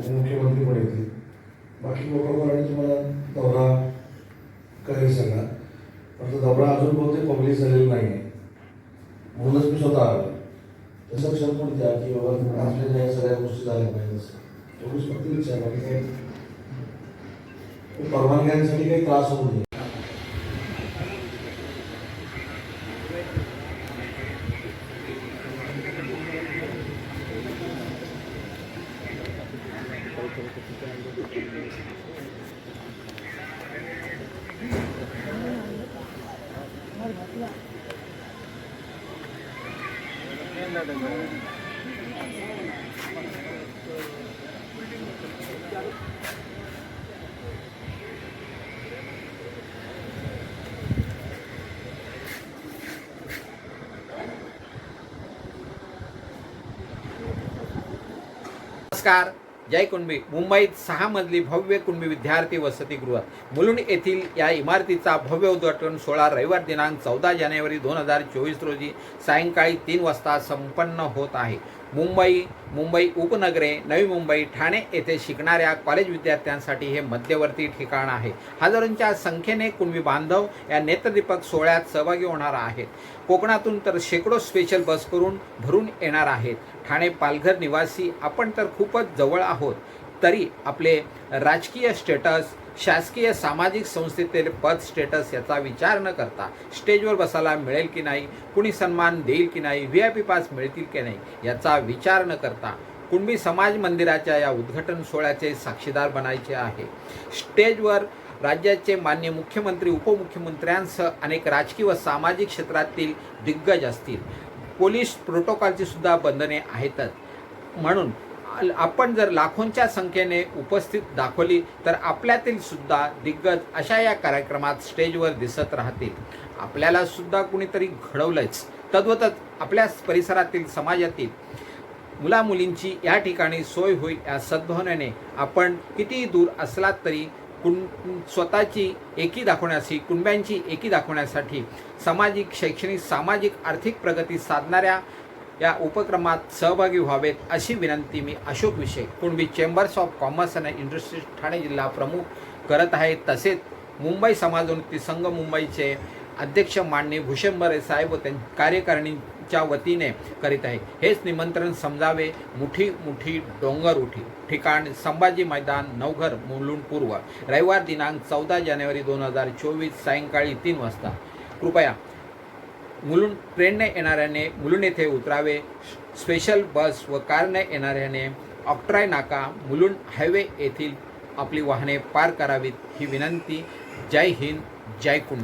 उपमुख्यमंत्री बने येतील बाकी लोकांवर तुम्हाला दौरा कळेल सगळा पण तो दौरा अजून बहुतेक पब्लिक झालेला नाही आहे म्हणूनच मी स्वतः आलो तसं क्षण पण द्या की बाबा आपल्याला या सगळ्या गोष्टी झाल्या पाहिजे असं एवढीच फक्त इच्छा बाकी काही परवानग्यांसाठी काही त्रास होऊ नये નમસ્કાર जय कुणबी. मुंबईत सहा मजली भव्य कुणबी विद्यार्थी वसतिगृह मुलुंड येथील या इमारतीचा भव्य उद्घाटन सोहळा रविवार दिनांक चौदा जानेवारी दोन हजार चोवीस रोजी सायंकाळी तीन वाजता संपन्न होत आहे. मुंबई मुंबई उपनगरे नवी मुंबई ठाणे येथे शिकणाऱ्या कॉलेज विद्यार्थ्यांसाठी हे मध्यवर्ती ठिकाण आहे. हजारोंच्या संख्येने कुणबी बांधव या नेत्रदीपक सोहळ्यात सहभागी होणार आहेत. कोकणातून तर शेकडो स्पेशल बस करून भरून येणार आहेत. ठाणे पालघर निवासी आपण तर खूपच जवळ आहोत. तरी आपले राजकीय स्टेटस शासकीय सामाजिक संस्थेतील पद स्टेटस याचा विचार न करता स्टेजवर बसायला मिळेल की नाही कुणी सन्मान देईल की नाही व्ही आय पी पास मिळतील की नाही याचा विचार न करता कुणबी समाज मंदिराच्या या उद्घाटन सोहळ्याचे साक्षीदार बनायचे आहे. स्टेजवर राज्याचे मान्य मुख्यमंत्री उपमुख्यमंत्र्यांसह अनेक राजकीय व सामाजिक क्षेत्रातील दिग्गज असतील. पोलीस प्रोटोकॉलची सुद्धा बंधने आहेतच. म्हणून आपण जर लाखोंच्या संख्येने उपस्थित दाखवली तर आपल्यातील सुद्धा दिग्गज अशा या कार्यक्रमात स्टेजवर दिसत राहतील. आपल्याला सुद्धा कुणीतरी घडवलंच. तद्वतच आपल्या परिसरातील समाजातील मुलामुलींची या ठिकाणी सोय होईल या सद्भावनेने आपण कितीही दूर असलात तरी कुण स्वतःची एकी दाखवण्यासाठी कुणब्यांची एकी दाखवण्यासाठी सामाजिक शैक्षणिक सामाजिक आर्थिक प्रगती साधणाऱ्या या उपक्रमात सहभागी व्हावेत अशी विनंती मी अशोक विषय Kunbi chambers of commerce and industries Thane जिल्हा प्रमुख करत आहे तसेच मुंबई समाजोन्नती संघ मुंबईचे अध्यक्ष माननीय भूषणभरे साहेब व त्यांच्या कार्यकारिणीच्या वतीने करीत आहे. हेच निमंत्रण समजावे. मुठी मुठी डोंगर उठी. ठिकाण संभाजी मैदान नवघर मुलुंड पूर्व. रविवार दिनांक चौदा जानेवारी दोन हजार चोवीस सायंकाळी तीन वाजता. कृपया मुलुंड ट्रेनने येणाऱ्याने मुलुंड येथे उतरावे. स्पेशल बस व कारने येणाऱ्याने ऑक्ट्राय नाका. मुलुंड हायवे येथील आपली वाहने पार करावीत ही विनंती. जय हिंद जय कुंड.